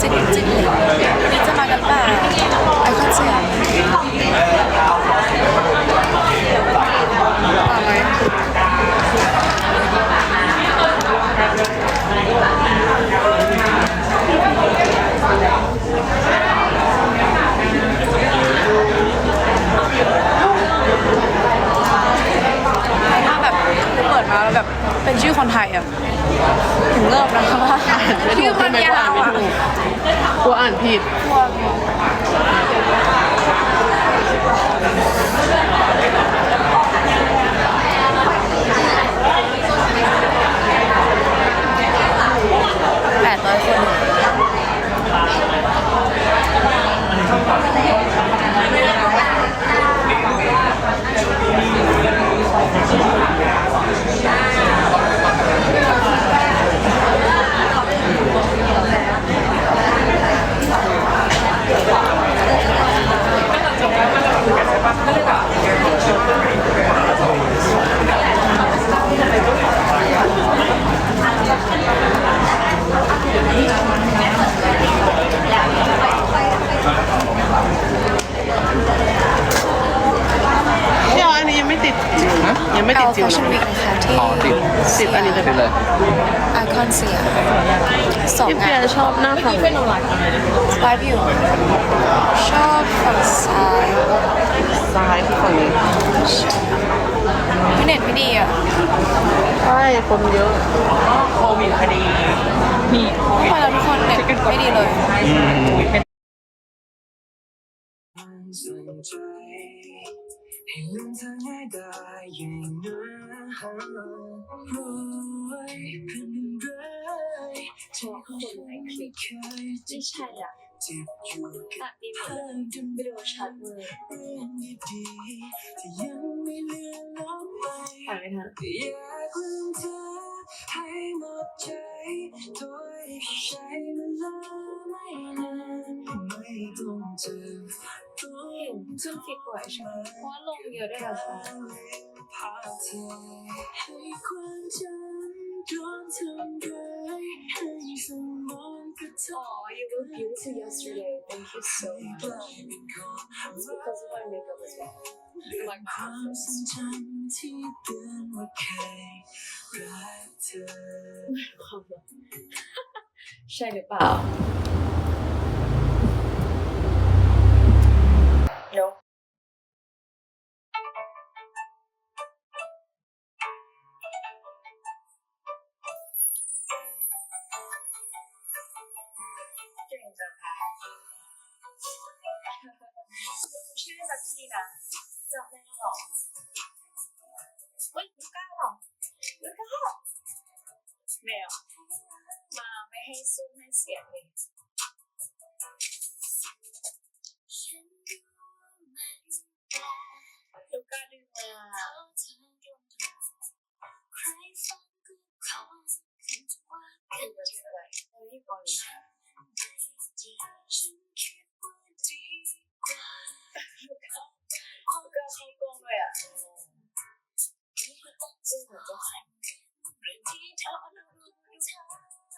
จิกจิกนี่จะมากันเปล่า ไอคอนสยามมาไหมถ้าแบบเปิดมาแล้วแบบเป็นชื่อคนไทยอะถึงเริ่มนะคะว่าชื่อมันยาวอะ กลัวอ่านผิด พวกแปดร้อยคน พี่อ๋ออันนี้ยังไม่ติด ฮะ ยังไม่ เอา ติดจิว แฟชั่นวี นะ คนะคะที่ อ๋อติด ติดอันนี้เลย ติดเลย ไอคอนสยามสอง พี่ เปีงายนชอบหน้าฝั่งไลฟ์อยู่ชอบฝั่งซ้ายซ้ายคือฝั่งนี้ไม่เน็ตไม่ดีอะใช่คนเยอะโควิดพอดีมีโคทุกวิดคนแล้วทุกคนเน็ตไม่ดีเลยสนใจให้ลืมเธอง่ายได้อย่างนั้นรู้ไว้เป็นไร ที่คนไม่เคยจะไม่ใช่อะเจ็บอยู่กับตัดดีหมภาดพเดิมไม่ดูชัดเลยเรื่องดีๆที่ยังไม่เลือนลบไปปล่อยไม่ทันอยากลืมเธอให้หมดใจโดยใช้เวลาไม่นานไม่ต้องเจ็บตัวเห็นขึ้นฟิตบ่อยใช่ไหมเพราะว่าลงเยอะด้วยเหรอคะพาเธอให้ความจำโดนทำร้าย ให้สมองกระทอ๋อบ you were beautiful yesterday thank you so ก much ลายเป็นคน it's because of my makeup as well I like ค my วาม outfits ทรงจำ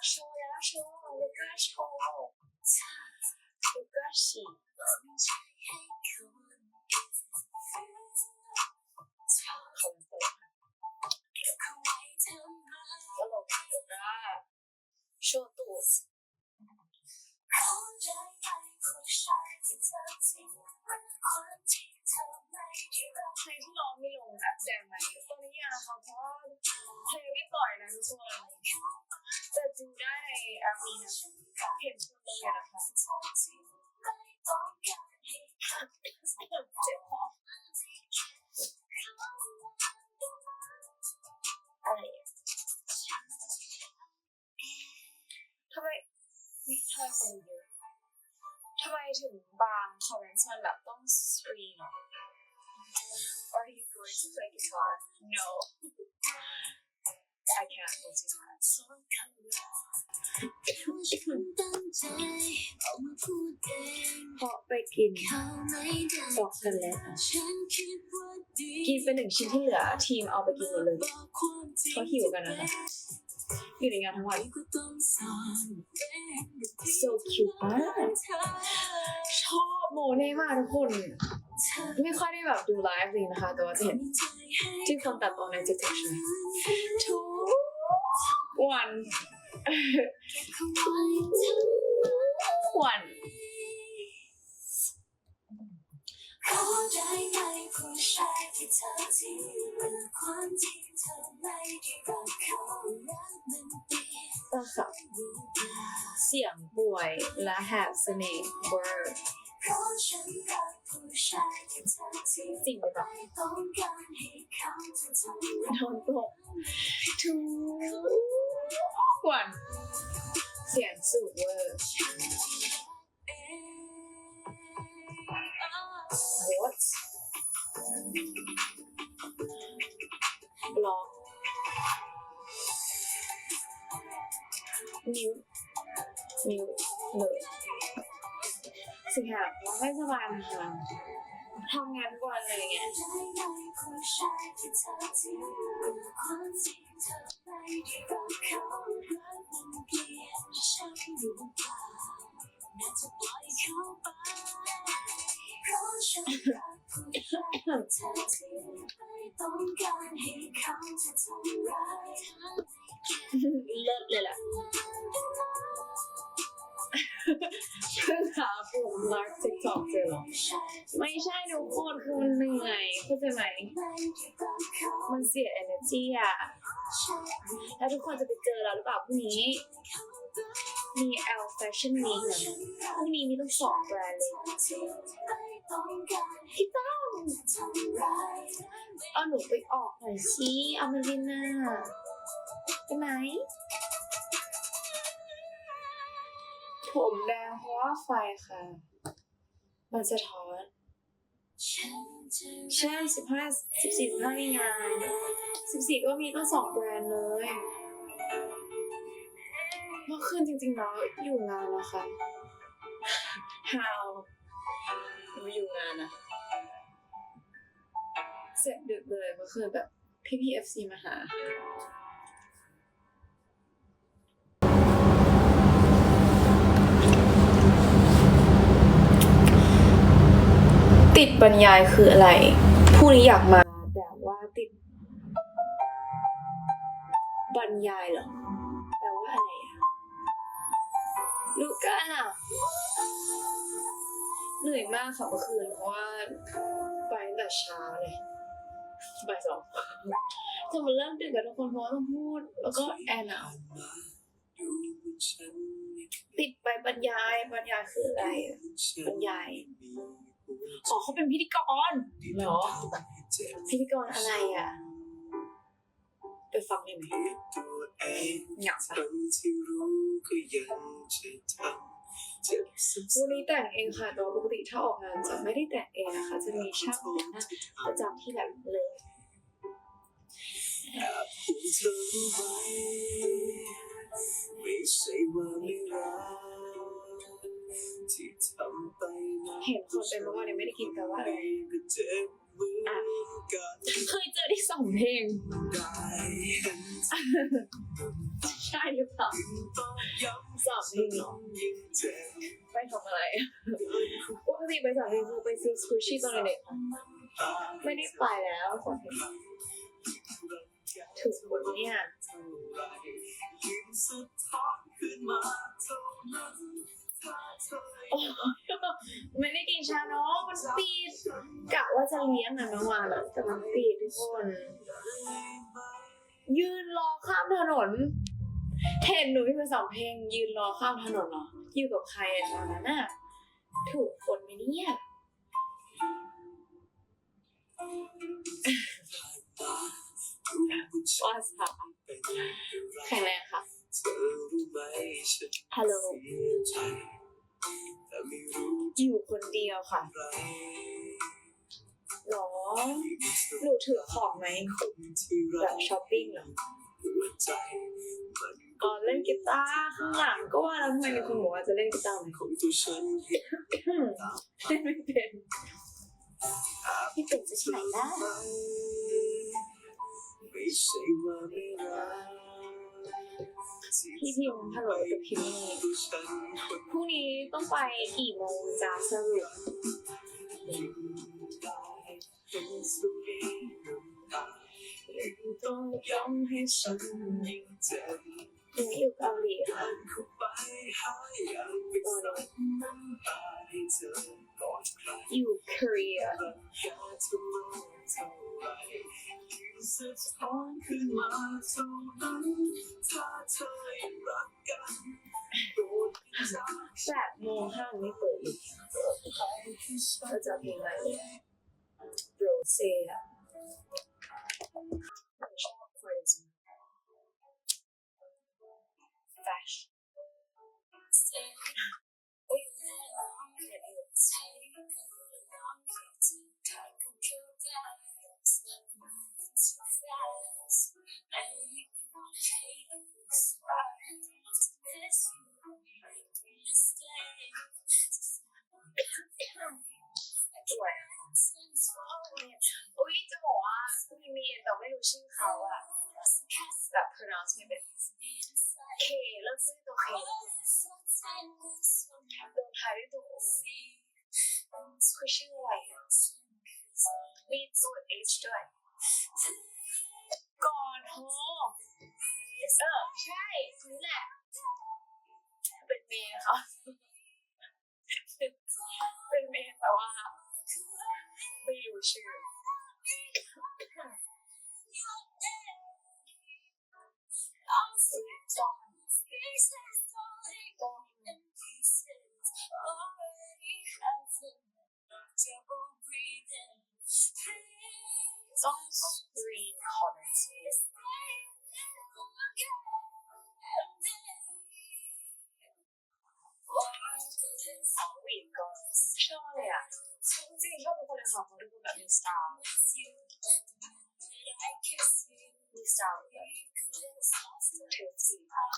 说呀说来崖说崖蜜蜂 แเพราะไปกินบอกกันแล้วกินไปหนึ่งชิ้นที่เหลือทีมเอาไปกินหมดเลยเขาหิวกันนะคะอยู่ในงานทั้งวัน so cute มากชอบโมเน่มากทุกคน ไม่ค่อยได้แบบดูไลฟ์เลยนะคะ แต่ว่าจะเห็นที่คนตัดต่อใน TikTok ใช่ไหมทุกวัน ทุกวันก็ค่ะเสียงป่วยและแหบเสน่ห์เวอร์จริงหรือเปล่าโดนตกทุก วันเสียงสูงเวอร์ what ล็อกนิ้วนิ้วเลยสิค่ะไม่สบายนะคะ ทำงานทุกวันอะไรเงี้ยเลิศเลยแหละ เพิ่งหาปุ่มรักติ๊กต็อกเจอหรอไม่ใช่ทุกคนคือมันเหนื่อยเข้าใจไหมมันเสีย energy อะแล้วทุกคนจะไปเจอเราหรือเปล่าพรุ่งนี้มี L Fashion Week พรุ่งนี้มีต้องสองแบรนด์เลยพี่ตั้มเอาหนูไปออกหน่อยสิเอามาลิน่าได้ไหม ผมแดงเพราะว่าไฟค่ะ มันสะท้อนใช่สิบห้าสิบสี่สิบห้ามีงานสิบสี่ก็มีตั้งสองแบรนด์เลยเมื่อคืนจริงๆแล้วอยู่งานนะคะ how ไม่อยู่งานนะเสร็จดึกเลยเมื่อคืนแบบพี่พีเอฟซีมาหา ติดบรรยายคืออะไรผู้นี้อยากมาแต่ว่าติด บรรยายเหรอแปลว่าอะไรอะลูก้าเหนื่อยมากค่ะเมื่อคืนเพราะว่าไปตั้งแต่เช้าเลยบ่ายสองจะมาเริ่มดึกกับทุกคนเพราะต้องพูด แล้วก็แอนเอาติดไปบรรยายบรรยายคืออะไรบรรยาย อ๋อเขาเป็นพิธีกรเหรอ พิธีกรอะไรอะ ไปฟังได้ไหมอยากปะวันนี้แต่งเองค่ะแต่ว่าปกติถ้าออกงานจะไม่ได้แต่งเองนะคะ จะมีช่างแต่งหน้าประจำที่แบบเลยไม่ใช่ว่าไม่รักที่ทำไปนั้น เห็นคนเป็นเมื่อวานยังไม่ได้กินแต่ว่าอะไรก็เจ็บเหมือนกันเคยเจอที่สองเพลงได้เห็นใช่หรือเปล่าต้องย้ำสองเพลงเหรอยิ่งเจ็บไปทำอะไรปกติไปสองเพลงคือไปซื้อสกูชี่ตอนเด็กๆไม่ได้ไปแล้วสองเพลงถูกคนเนี่ยเท่า ไหรยิ่งสะท้อนขึ้นมาเท่านั้นถ้าเธอโอ้ไม่ได้กินชาเนาะมันปิดกะว่าจะเลี้ยงนะเมื่อวานอะแต่มันปิดทุกคน ยืนรอข้ามถนนเห็นหนูที่ไปสองเพลง ยืนรอข้ามถนนเหรออยู่กับใครอะตอนนั้นอะถูกคนไหมเนี่ยว่าสาแข็งแรงค่ะ เธอรู้ไหมฉันฮัลโหลเสียใจแต่ไม่รู้อยู่คนเดียวค่ะไรหรอหนูถือของไหมคนที่แบรับช้อปปิ้งเหรอหัวใจมันอ๋อเล่นกีตาร์ข้างหลังก็ว่าแล้วทำไมมีคนบอกว่าจะเล่นกีตาร์ไหมของตัวฉันเห็นเล่นไม่เป็นพี่เป็นจะที่ไหนได้ พี่พิมพ์ฮัลโหลกับพิมพ์พรุ่งนี้ต้องไปกี่โมงจ้าสรุปต้องย้ำให้ฉันยิ่งเจ็บพรุ่งอยู่เกาหลีค่ะเข้าไปหาอย่างไปซับน้ำตาให้เธอกอนใครอยู่เกาหลี สะท้อนขึ้นมาเท่านั้นถ้าเธอยังรักกันโดพิจารณาแปดโมงห้างไม่เปิดอีกก็จะเพลงอะไรโรเซ่อะ สวยอะอุ้ยจะบอกว่ามีมีแต่ไม่รู้ชื่อเขาอะแบบ pronounce ไม่เป็นเคเริ่มชื่อตัวเค โอคือชื่ออะไรอะมีตัว H ด้วยก่อนโฮเออ ใช่คนนี้แหละ เป็นเมย์เขาเป็นเมย์แต่ว่า ไม่รู้ชื่ออุ๊ยจองจองจองกรีนคอน เพราะทุกคน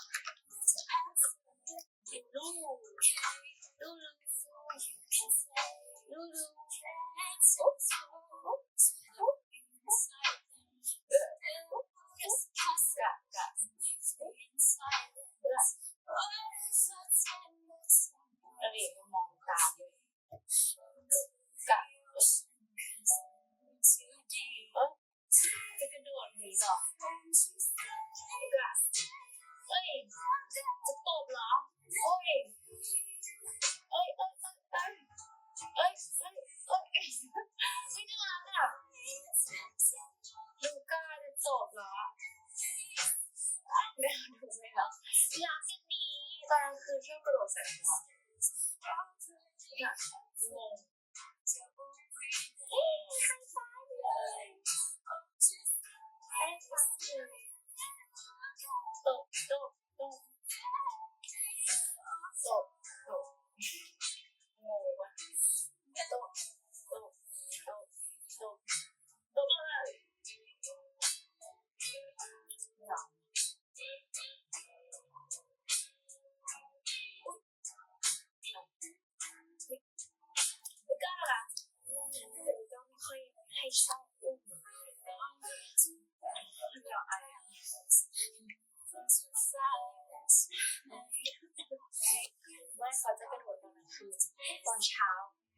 เช้า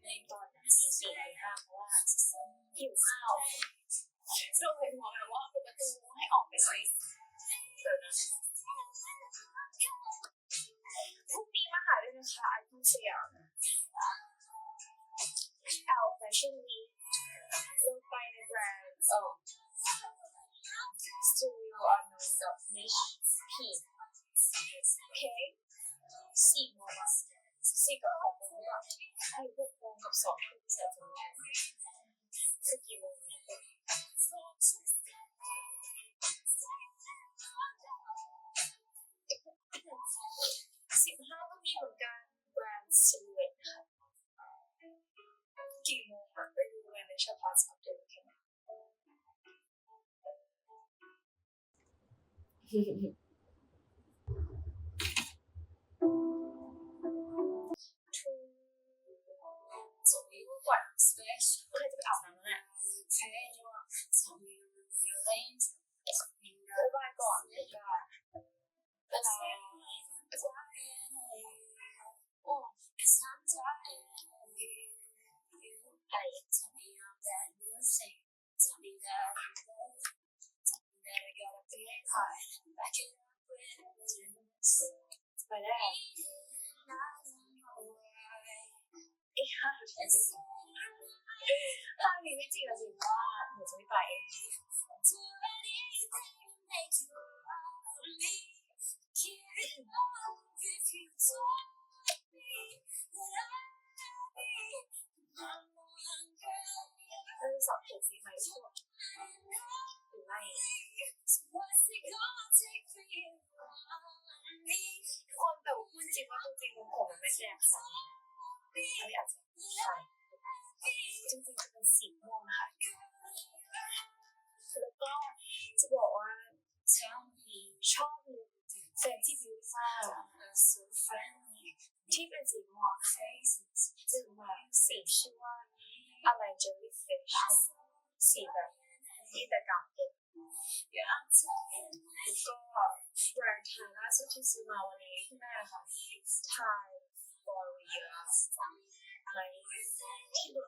ในตอนสี่สี่ถึงห้าเพราะว่าหิวข้าวลูกเป็นห่วงแบบว่าเปิดประตูให้ออกไปหน่อยเดี๋ยวนะพรุ่งนี้มาหาด้วยนะคะไอคอนสยามเอาแฟชั่นวีลงไปในแบรนด์โอ้ Studio on no dot niche P โอเคสี่โมง สี่กับหกโมงแบบให้พวกโมงกับสองทุ่มจะทำงานคือกี่โมงเนี่ยสิบห้าก็มีเหมือนกันแบรนด์ Silhouette ค่ะกี่โมงอะไปดูเลยในเฉพาะสัปดาห์แค่ไหน สเปซก็เลยจะไปอาบน้ำแล้ว แหละบ๊ายบายก่อนบ๊ายบายบ๊ายบายโอ้ไปได้อีกห้านาทีห้านาทีไม่จริงอะจริงว่าหนูจะไม่ไปเราจะสอบเขียนซีไหมทุกคนหรือไม่ทุกคนแต่ว่าพูดจริงว่าตัวจริงของผมมันไม่แดงค่ะอันนี้อาจจะใช่ จริงๆจะเป็นสีม่วงนะคะแล้วก็จะบอกว่าชอบลุคแฟนที่บิวมากที่เป็นสีม่วงจะมาสีชื่อว่าอะไร jellyfish สีแบบที่แต่กางเกงแล้วก็แบรนด์ไทยล่าสุดที่ซื้อมาวันนี้ที่แม่ค่ะไทยบริเอ ในที่ลด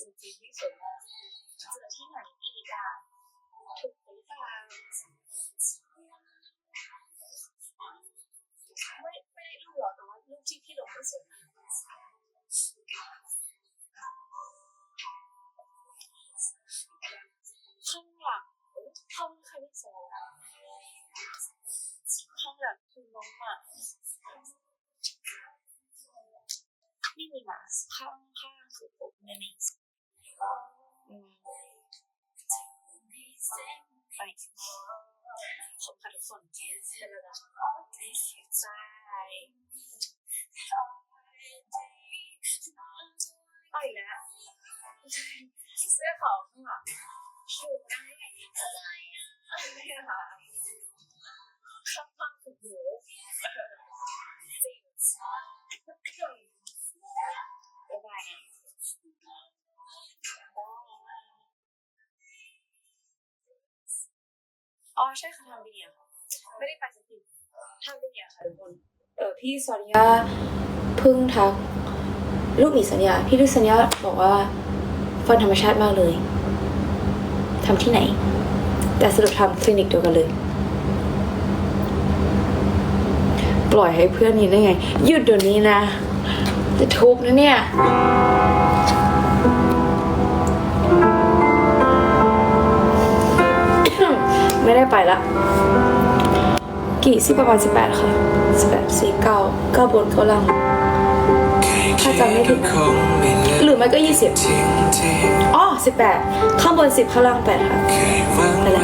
จริงๆที่สุดแล้วเจอที่ไหนอีกอะถูกหรือเปล่าไม่ไม่ได้ดูปหรอกแต่ว่ารูปที่พี่ลงไม่สวยข้างหลังเอ้ยข้างใครไม่สวยอะข้างหลังคือน้องหมาไม่มีหมาข้างข้างคือผมนั่นเอง ไปขอบคุณทุกคนเป็นแล้วนะใช่ไปแล้วเสื้อของข้างหลังชูได้อะไรอะอะไรอะข้างข้างคือหูจริง อ๋อใช่ค่ะทำดีอะค่ะไม่ได้ไปสักทีทำดีอะค่ะทุกคนเออพี่สัญญาเพึ่งทักลูกหมีสัญญา พี่ลูกสัญญาบอกว่าฟันธรรมชาติมากเลยทำที่ไหน แต่สรุปทำคลินิกเดียวกันเลย ปล่อยให้เพื่อนนี้ได้ไงหยุดเดี๋ยวนี้นะ จะทุบนะเนี่ย ไม่ได้ไปละ กี่ซี่ประมาณสิบแปดค่ะสิบแปดสี่เก้าเก้าบนเก้าล่างถ้าจำไม่ผิดนะหรือไม่ก็ยี่สิบอ๋อสิบแปดข้างบนสิบข้างล่างแปดค่ะไปแล้ว